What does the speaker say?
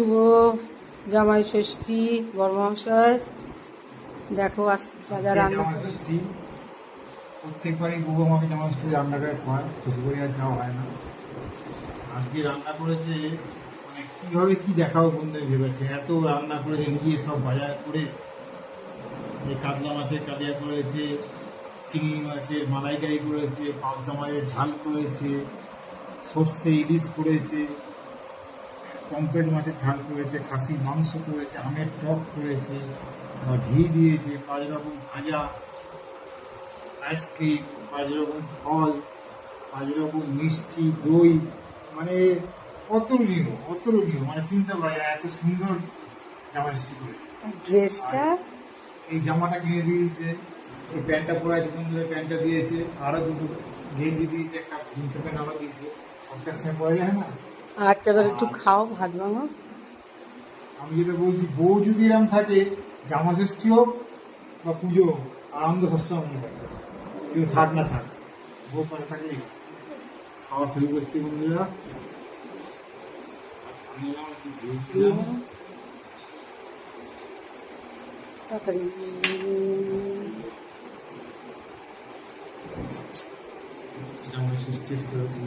শুভ জামাই ষষ্ঠী বর্মহাশয় দেখো আজ যা যা রান্না ষষ্ঠী প্রত্যেকবারই বউ আমাকে জামা ষষ্ঠী রান্না করে খাওয়ায় শ্বশুরবাড়ি আর যাওয়া হয় না। আজকে রান্না করেছে মানে কীভাবে কি দেখাবো বন্ধু ভেবেছে? এত রান্না করেছে নিজে সব বাজার করে। এই কাতলা মাছের কালিয়া করেছে চিংড়ি মাছের মালাইকারি করেছে পাবদা মাছের ঝাল করেছে সর্ষে ইলিশ করেছে। পম্পেট মাছের ঝাল করেছে খাসি মাংস করেছে আমের টক করেছে আবার ঘি দিয়েছে পাঁচ রকম ভাজা আইসক্রিম পাঁচ রকম ফল পাঁচ রকম মিষ্টি দই মানে অতুলনীয় অতুলনীয় মানে চিন্তা করা যায় এত সুন্দর জামা সৃষ্টি করেছে। ড্রেসটা? এই জামাটা কিনে দিয়েছে এই প্যান্টটা পরে আছে বন্ধুরা প্যান্টটা দিয়েছে আরও দুটো গেঞ্জি দিয়েছে একটা জিন্সের প্যান্ট আরও দিয়েছে সবটার সঙ্গে পরা যায় না? আচ্ছা এবার একটু খাও ভাত মামা আমি যেটা বলছি বউ যদি এরম থাকে জামা ষষ্ঠী হোক বা পুজো আনন্দ সবসময় থাকে। কেউ থাক না থাক বউ পাশে থাকলে খাওয়া শুরু করছি বন্ধুরা। তাড়াতাড়ি। জামা ষষ্ঠী করেছি